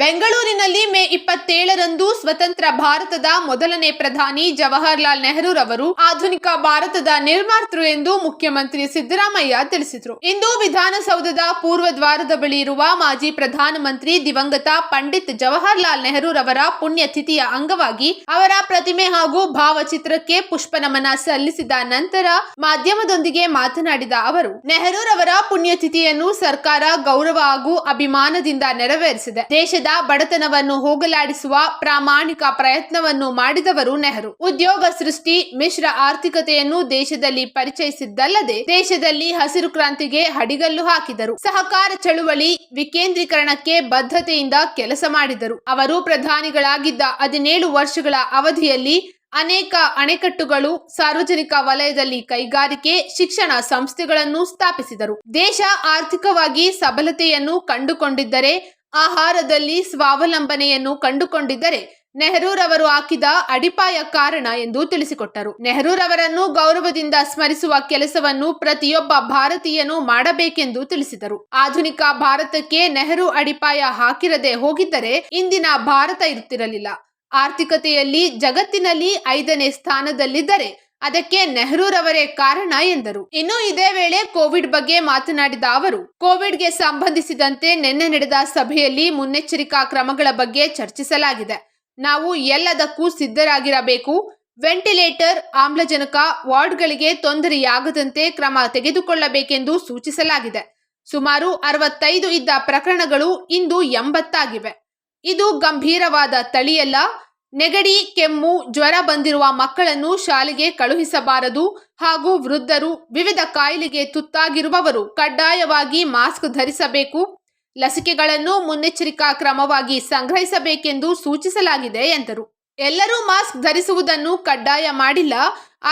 ಬೆಂಗಳೂರಿನಲ್ಲಿ ಮೇ ಇಪ್ಪತ್ತೇಳರಂದು ಸ್ವತಂತ್ರ ಭಾರತದ ಮೊದಲನೇ ಪ್ರಧಾನಿ ಜವಾಹರ್ಲಾಲ್ ನೆಹರೂರವರು ಆಧುನಿಕ ಭಾರತದ ನಿರ್ಮಾತೃ ಎಂದು ಮುಖ್ಯಮಂತ್ರಿ ಸಿದ್ದರಾಮಯ್ಯ ತಿಳಿಸಿದರು. ಇಂದು ವಿಧಾನಸೌಧದ ಪೂರ್ವ ದ್ವಾರದ ಬಳಿ ಇರುವ ಮಾಜಿ ಪ್ರಧಾನಮಂತ್ರಿ ದಿವಂಗತ ಪಂಡಿತ್ ಜವಾಹರ್ಲಾಲ್ ನೆಹರೂರವರ ಪುಣ್ಯತಿಥಿಯ ಅಂಗವಾಗಿ ಅವರ ಪ್ರತಿಮೆ ಹಾಗೂ ಭಾವಚಿತ್ರಕ್ಕೆ ಪುಷ್ಪ ನಮನ ಸಲ್ಲಿಸಿದ ನಂತರ ಮಾಧ್ಯಮದೊಂದಿಗೆ ಮಾತನಾಡಿದ ಅವರು ನೆಹರೂರವರ ಪುಣ್ಯತಿಥಿಯನ್ನು ಸರ್ಕಾರ ಗೌರವ ಹಾಗೂ ಅಭಿಮಾನದಿಂದ ನೆರವೇರಿಸಿದೆ. ದೇಶದ ಬಡತನವನ್ನು ಹೋಗಲಾಡಿಸುವ ಪ್ರಾಮಾಣಿಕ ಪ್ರಯತ್ನವನ್ನು ಮಾಡಿದವರು ನೆಹರು. ಉದ್ಯೋಗ ಸೃಷ್ಟಿ, ಮಿಶ್ರ ಆರ್ಥಿಕತೆಯನ್ನು ದೇಶದಲ್ಲಿ ಪರಿಚಯಿಸಿದ್ದಲ್ಲದೆ ದೇಶದಲ್ಲಿ ಹಸಿರು ಕ್ರಾಂತಿಗೆ ಹಡಿಗಲ್ಲು ಹಾಕಿದರು. ಸಹಕಾರ ಚಳುವಳಿ ವಿಕೇಂದ್ರೀಕರಣಕ್ಕೆ ಬದ್ಧತೆಯಿಂದ ಕೆಲಸ ಮಾಡಿದರು. ಅವರು ಪ್ರಧಾನಿಗಳಾಗಿದ್ದ ಹದಿನೇಳು ವರ್ಷಗಳ ಅವಧಿಯಲ್ಲಿ ಅನೇಕ ಅಣೆಕಟ್ಟುಗಳು ಸಾರ್ವಜನಿಕ ವಲಯದಲ್ಲಿ ಕೈಗಾರಿಕೆ, ಶಿಕ್ಷಣ ಸಂಸ್ಥೆಗಳನ್ನು ಸ್ಥಾಪಿಸಿದರು. ದೇಶ ಆರ್ಥಿಕವಾಗಿ ಸಬಲತೆಯನ್ನು ಕಂಡುಕೊಂಡಿದ್ದರೆ ಆಹಾರದಲ್ಲಿ ಸ್ವಾವಲಂಬನೆಯನ್ನು ಕಂಡುಕೊಂಡಿದ್ದರೆ ನೆಹರೂರವರು ಹಾಕಿದ ಅಡಿಪಾಯ ಕಾರಣ ಎಂದು ತಿಳಿಸಿಕೊಟ್ಟರು. ನೆಹರೂರವರನ್ನು ಗೌರವದಿಂದ ಸ್ಮರಿಸುವ ಕೆಲಸವನ್ನು ಪ್ರತಿಯೊಬ್ಬ ಭಾರತೀಯನು ಮಾಡಬೇಕೆಂದು ತಿಳಿಸಿದರು. ಆಧುನಿಕ ಭಾರತಕ್ಕೆ ನೆಹರು ಅಡಿಪಾಯ ಹಾಕಿರದೆ ಹೋಗಿದ್ದರೆ ಇಂದಿನ ಭಾರತ ಇರುತ್ತಿರಲಿಲ್ಲ. ಆರ್ಥಿಕತೆಯಲ್ಲಿ ಜಗತ್ತಿನಲ್ಲಿ ಐದನೇ ಸ್ಥಾನದಲ್ಲಿದ್ದರೆ ಅದಕ್ಕೆ ನೆಹರೂರವರೇ ಕಾರಣ ಎಂದರು. ಇನ್ನು ಇದೇ ವೇಳೆ ಕೋವಿಡ್ ಬಗ್ಗೆ ಮಾತನಾಡಿದ ಅವರು, ಕೋವಿಡ್ಗೆ ಸಂಬಂಧಿಸಿದಂತೆ ನಿನ್ನೆ ನಡೆದ ಸಭೆಯಲ್ಲಿ ಮುನ್ನೆಚ್ಚರಿಕಾ ಕ್ರಮಗಳ ಬಗ್ಗೆ ಚರ್ಚಿಸಲಾಗಿದೆ. ನಾವು ಎಲ್ಲದಕ್ಕೂ ಸಿದ್ಧರಾಗಿರಬೇಕು. ವೆಂಟಿಲೇಟರ್, ಆಮ್ಲಜನಕ ವಾರ್ಡ್ಗಳಿಗೆ ತೊಂದರೆಯಾಗದಂತೆ ಕ್ರಮ ತೆಗೆದುಕೊಳ್ಳಬೇಕೆಂದು ಸೂಚಿಸಲಾಗಿದೆ. ಸುಮಾರು ಅರವತ್ತೈದು ಇದ್ದ ಪ್ರಕರಣಗಳು ಇಂದು ಎಂಬತ್ತಾಗಿವೆ. ಇದು ಗಂಭೀರವಾದ ತಳಿಯಲ್ಲ ನೆಗಡಿ, ಕೆಮ್ಮು, ಜ್ವರ ಬಂದಿರುವ ಮಕ್ಕಳನ್ನು ಶಾಲೆಗೆ ಕಳುಹಿಸಬಾರದು ಹಾಗೂ ವೃದ್ಧರು ವಿವಿಧ ಕಾಯಿಲೆಗೆ ತುತ್ತಾಗಿರುವವರು ಕಡ್ಡಾಯವಾಗಿ ಮಾಸ್ಕ್ ಧರಿಸಬೇಕು. ಲಸಿಕೆಗಳನ್ನು ಮುನ್ನೆಚ್ಚರಿಕಾ ಕ್ರಮವಾಗಿ ಸಂಗ್ರಹಿಸಬೇಕೆಂದು ಸೂಚಿಸಲಾಗಿದೆ ಎಂದರು. ಎಲ್ಲರೂ ಮಾಸ್ಕ್ ಧರಿಸುವುದನ್ನು ಕಡ್ಡಾಯ ಮಾಡಿಲ್ಲ,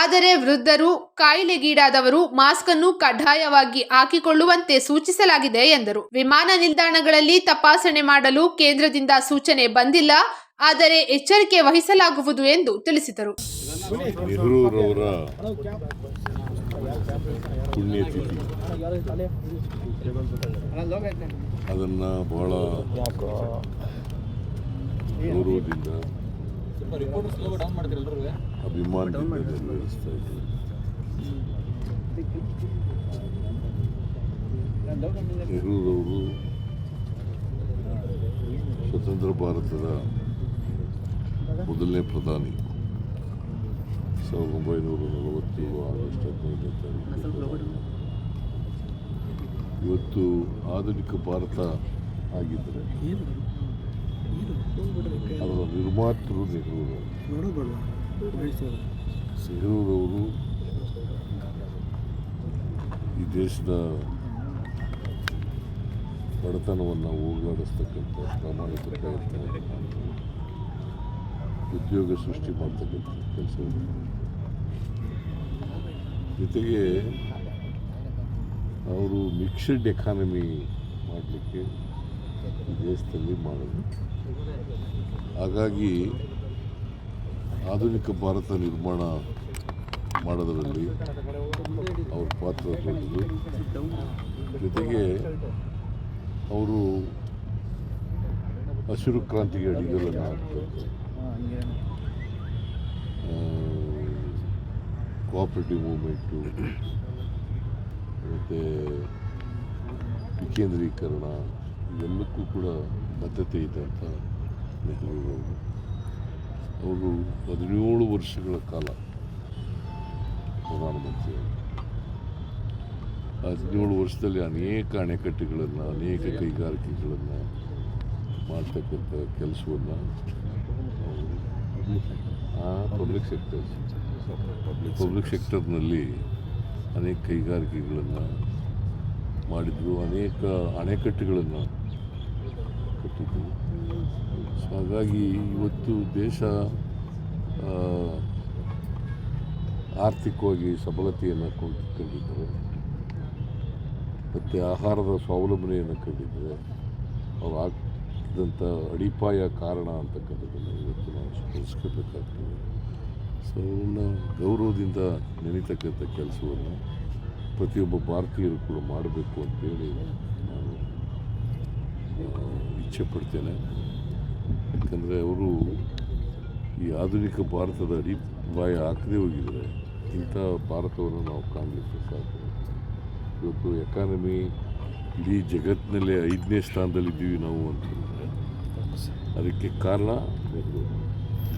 ಆದರೆ ವೃದ್ಧರು, ಕಾಯಿಲೆಗೀಡಾದವರು ಮಾಸ್ಕ್ ಅನ್ನು ಕಡ್ಡಾಯವಾಗಿ ಹಾಕಿಕೊಳ್ಳುವಂತೆ ಸೂಚಿಸಲಾಗಿದೆ ಎಂದರು. ವಿಮಾನ ನಿಲ್ದಾಣಗಳಲ್ಲಿ ತಪಾಸಣೆ ಮಾಡಲು ಕೇಂದ್ರದಿಂದ ಸೂಚನೆ ಬಂದಿಲ್ಲ ಆದರೆ ಎಚ್ಚರಿಕೆ ವಹಿಸಲಾಗುವುದು ಎಂದು ತಿಳಿಸಿದರು. ಅದನ್ನು ಬಹಳ ಅಭಿಮಾನದಿಂದ ನೆಹರೂರವರು ಸ್ವತಂತ್ರ ಭಾರತದ ಮೊದಲನೇ ಪ್ರಧಾನಿ. ಸಾವಿರದ ಒಂಬೈನೂರ ನಲವತ್ತೇಳು ಆಗಸ್ಟ್ ಹದಿನೈದನೇ ತಾರೀಕು ಇವತ್ತು ಆಧುನಿಕ ಭಾರತ ಆಗಿದ್ದರೆ ಅದರ ನಿರ್ಮಾತೃ ನೆಹರೂರವರು. ನೆಹರೂರವರು ಈ ದೇಶದ ಬಡತನವನ್ನು ಹೋಗಲಾಡಿಸ್ತಕ್ಕಂಥ ಪ್ರಾಮಾಣಿಕ ಪ್ರಯತ್ನವನ್ನು ಮಾಡಿದರು ಉದ್ಯೋಗ ಸೃಷ್ಟಿ ಮಾಡ್ತಕ್ಕಂಥ ಕೆಲಸವನ್ನು ಜೊತೆಗೆ ಅವರು ಮಿಕ್ಸ್ಡ್ ಎಕಾನಮಿ ಮಾಡಲಿಕ್ಕೆ ದೇಶದಲ್ಲಿ ಮಾಡೋದು. ಹಾಗಾಗಿ ಆಧುನಿಕ ಭಾರತ ನಿರ್ಮಾಣ ಮಾಡೋದರಲ್ಲಿ ಅವ್ರ ಪಾತ್ರ ದೊಡ್ಡದು. ಜೊತೆಗೆ ಅವರು ಹಸಿರು ಕ್ರಾಂತಿಗೆ ಅಡಿಗಲನ್ನು ಹಾಕ್ತಾರೆ ಕೋಆಪರೇಟಿವ್ ಮೂಮೆಂಟು ಮತ್ತು ವಿಕೇಂದ್ರೀಕರಣ ಇವೆಲ್ಲಕ್ಕೂ ಕೂಡ ಬದ್ಧತೆ ಇದ್ದಂಥ ನೆಹರೂರವರು ಅವರು ಹದಿನೇಳು ವರ್ಷಗಳ ಕಾಲ ಪ್ರಧಾನಮಂತ್ರಿ ಹದಿನೇಳು ವರ್ಷದಲ್ಲಿ ಅನೇಕ ಅಣೆಕಟ್ಟೆಗಳನ್ನು, ಅನೇಕ ಕೈಗಾರಿಕೆಗಳನ್ನು ಮಾಡ್ತಕ್ಕಂಥ ಕೆಲಸವನ್ನು ಪಬ್ಲಿಕ್ ಸೆಕ್ಟರ್ ಪಬ್ಲಿಕ್ ಸೆಕ್ಟರ್ನಲ್ಲಿ ಅನೇಕ ಕೈಗಾರಿಕೆಗಳನ್ನು ಮಾಡಿದ್ರು ಅನೇಕ ಅಣೆಕಟ್ಟುಗಳನ್ನು ಕಟ್ಟಿದ್ರು ಸೊ ಹಾಗಾಗಿ ಇವತ್ತು ದೇಶ ಆರ್ಥಿಕವಾಗಿ ಸಬಲತೆಯನ್ನು ಕೊಂಡು ಕಂಡಿದ್ದಾರೆ ಮತ್ತು ಆಹಾರದ ಸ್ವಾವಲಂಬನೆಯನ್ನು ಕಂಡಿದ್ದಾರೆ ಅವ್ರು ಆಗ್ತಿದ್ದಂಥ ಅಡಿಪಾಯ ಕಾರಣ ಅಂತಕ್ಕಂಥದ್ದನ್ನು ಇವತ್ತು ನಾವು ಸ್ಮರಿಸ್ಕೋಬೇಕಾಗ್ತದೆ ಸೊ ಅವ್ರನ್ನ ಗೌರವದಿಂದ ನೆನೀತಕ್ಕಂಥ ಕೆಲಸವನ್ನು ಪ್ರತಿಯೊಬ್ಬ ಭಾರತೀಯರು ಕೂಡ ಮಾಡಬೇಕು ಅಂತೇಳಿ ನಾನು ಇಚ್ಛೆ ಪಡ್ತೇನೆ ಯಾಕಂದರೆ ಅವರು ಈ ಆಧುನಿಕ ಭಾರತದ ಅಡಿಪಾಯ ಹಾಕದೇ ಹೋಗಿದರೆ ಇಂಥ ಭಾರತವನ್ನು ನಾವು ಕಾಣಲಿಕ್ಕೆ ಸಾಧ್ಯ ಇವತ್ತು ಎಕಾನಮಿ ಇಡೀ ಜಗತ್ತಿನಲ್ಲೇ ಐದನೇ ಸ್ಥಾನದಲ್ಲಿದ್ದೀವಿ ನಾವು ಅಂತಂದರೆ ಅದಕ್ಕೆ ಕಾರಣ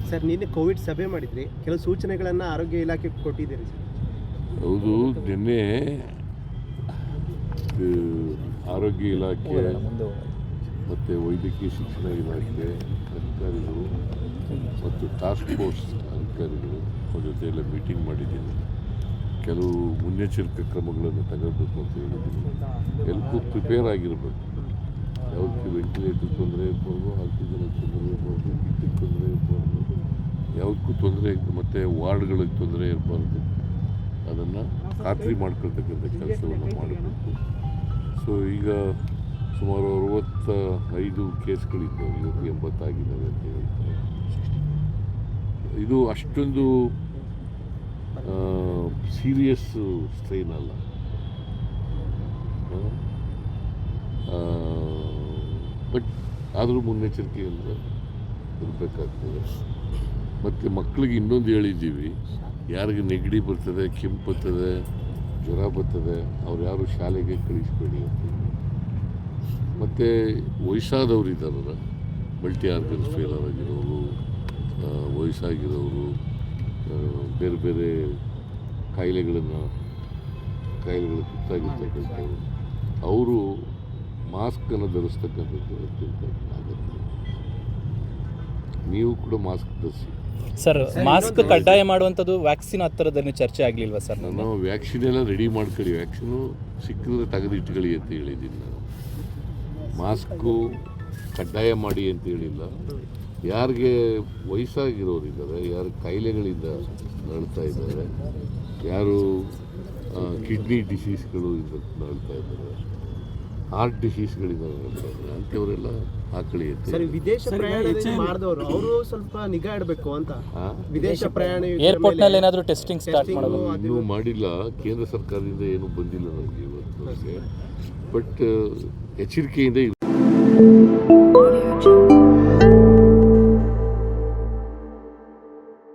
ಸರ್, ನಿನ್ನೆ ಕೋವಿಡ್ ಸಭೆ ಮಾಡಿದ್ರಿ. ಕೆಲವು ಸೂಚನೆಗಳನ್ನು ಆರೋಗ್ಯ ಇಲಾಖೆ ಕೊಟ್ಟಿದ್ದೀರಿ ಸರ್. ಹೌದು, ನಿನ್ನೆ ಆರೋಗ್ಯ ಇಲಾಖೆ ಮತ್ತು ವೈದ್ಯಕೀಯ ಶಿಕ್ಷಣ ಇಲಾಖೆ ಅಧಿಕಾರಿಗಳು ಮತ್ತು ಟಾಸ್ಕ್ ಫೋರ್ಸ್ ಅಧಿಕಾರಿಗಳು ಅವ್ರ ಜೊತೆ ಎಲ್ಲ ಮೀಟಿಂಗ್ ಮಾಡಿದ್ದೀನಿ ಕೆಲವು ಮುನ್ನೆಚ್ಚರಿಕೆ ಕ್ರಮಗಳನ್ನು ತಗೋಬೇಕು ಅಂತ ಹೇಳಿದ್ದೀನಿ ಎಲ್ಲಕ್ಕೂ ಪ್ರಿಪೇರ್ ಆಗಿರಬೇಕು. ಯಾವುದಕ್ಕೆ ವೆಂಟಿಲೇಟರ್ ತೊಂದರೆ ಇರ್ಬೋದು ಆಕ್ಸಿಜನ್ ತೊಂದರೆ ಇರ್ಬೋದು ಕಿಟ್ಟಿಗೆ ತೊಂದರೆ ಇರಬಾರ್ದು ಯಾವುದಕ್ಕೂ ತೊಂದರೆ ಮತ್ತು ವಾರ್ಡ್ಗಳಿಗೆ ತೊಂದರೆ ಇರಬಾರ್ದು ಅದನ್ನು ಖಾತ್ರಿ ಮಾಡ್ಕೊಳ್ತಕ್ಕಂಥ ಕೆಲಸವನ್ನು ಮಾಡಬೇಕು ಸೊ ಈಗ ಸುಮಾರು ಅರವತ್ತ ಐದು ಕೇಸ್ಗಳಿದ್ದಾವೆ ಇವತ್ತು ಎಂಬತ್ತಾಗಿದ್ದಾವೆ ಅಂತ ಹೇಳ್ತಾರೆ ಇದು ಅಷ್ಟೊಂದು ಸೀರಿಯಸ್ ಸ್ಟ್ರೈನ್ ಅಲ್ಲ ಬಟ್ ಆದರೂ ಮುನ್ನೆಚ್ಚರಿಕೆಯಿಂದ ಇರಬೇಕಾಗ್ತದೆ. ಮತ್ತು ಮಕ್ಕಳಿಗೆ ಇನ್ನೊಂದು ಹೇಳಿದ್ದೀವಿ. ಯಾರಿಗೆ ನೆಗಡಿ ಬರ್ತದೆ ಕೆಂಪು ಬರ್ತದೆ, ಜ್ವರ ಬರ್ತದೆ, ಅವ್ರು ಯಾರು ಶಾಲೆಗೆ ಕಳಿಸ್ಬೇಡಿ ಅಂತ ಮತ್ತು ವಯಸ್ಸಾದವ್ರು ಇದ್ದಾರಲ್ಲ ಮಲ್ಟಿ ಆರ್ಗನ್ ಫೇಲರ್ ಆಗಿರೋರು ವಯಸ್ಸಾಗಿರೋರು ಬೇರೆ ಬೇರೆ ಕಾಯಿಲೆಗಳನ್ನು, ಕಾಯಿಲೆಗಳು ತುತ್ತಾಗಿರ್ತಕ್ಕಂಥವ್ರು ಅವರು ಮಾಸ್ಕನ್ನು ಧರಿಸ್ತಕ್ಕಂಥದ್ದು ಅತ್ಯಂತ ಅಗತ್ಯ ನೀವು ಕೂಡ ಮಾಸ್ಕ್ ಧರಿಸಿ. ಸರ್ ಮಾಸ್ಕ್ ಕಡ್ಡಾಯ ಮಾಡುವಂಥದ್ದು ವ್ಯಾಕ್ಸಿನ್ ಹತ್ತಿರದಲ್ಲಿ ಚರ್ಚೆ ಆಗಲಿಲ್ವಾ ಸರ್ ನಾನು ವ್ಯಾಕ್ಸಿನ್ ಎಲ್ಲ ರೆಡಿ ಮಾಡ್ಕೊಳ್ಳಿ. ವ್ಯಾಕ್ಸಿನು ಸಿಕ್ಕಿದ್ರೆ ತೆಗೆದಿಟ್ಕೊಳ್ಳಿ ಅಂತ ಹೇಳಿದ್ದೀನಿ ನಾನು. ಮಾಸ್ಕು ಕಡ್ಡಾಯ ಮಾಡಿ ಅಂತ ಹೇಳಿಲ್ಲ. ಯಾರಿಗೆ ವಯಸ್ಸಾಗಿರೋರಿದ್ದಾರೆ ಯಾರು ಕಾಯಿಲೆಗಳಿಂದ ನರಳ್ತಾ ಇದ್ದಾರೆ ಯಾರು ಕಿಡ್ನಿ ಡಿಸೀಸ್ಗಳು ಇದ್ದಾರೆ ನರಳ್ತಾ ಇದ್ದಾರೆ. ಹಾರ್ಟ್ ಡಿಸೀಸ್ಗಳಿದ್ದಾವೆ ಅಂತಂದರೆ ಅಂಥವರೆಲ್ಲ ಆಕಳಿ ಸರ್ ವಿದೇಶ ಪ್ರಯಾಣ ಮಾಡಿದವರು ಅವರು ಸ್ವಲ್ಪ ನಿಗಾ ಇಡಬೇಕು ಅಂತ. ವಿದೇಶ ಪ್ರಯಾಣ ಏರ್ಪೋರ್ಟ್ನಲ್ಲಿ ಏನಾದರೂ ಟೆಸ್ಟಿಂಗ್ ಸ್ಟಾರ್ಟ್ ಮಾಡೋದು. ಅದು- ಇನ್ನೂ ಮಾಡಿಲ್ಲ. ಕೇಂದ್ರ ಸರ್ಕಾರದಿಂದ ಏನು ಬಂದಿಲ್ಲ ನಮಗೆ ಇವತ್ತು ಬಟ್ ಎಚ್ಚರಿಕೆಯಿಂದ Audio Jungle.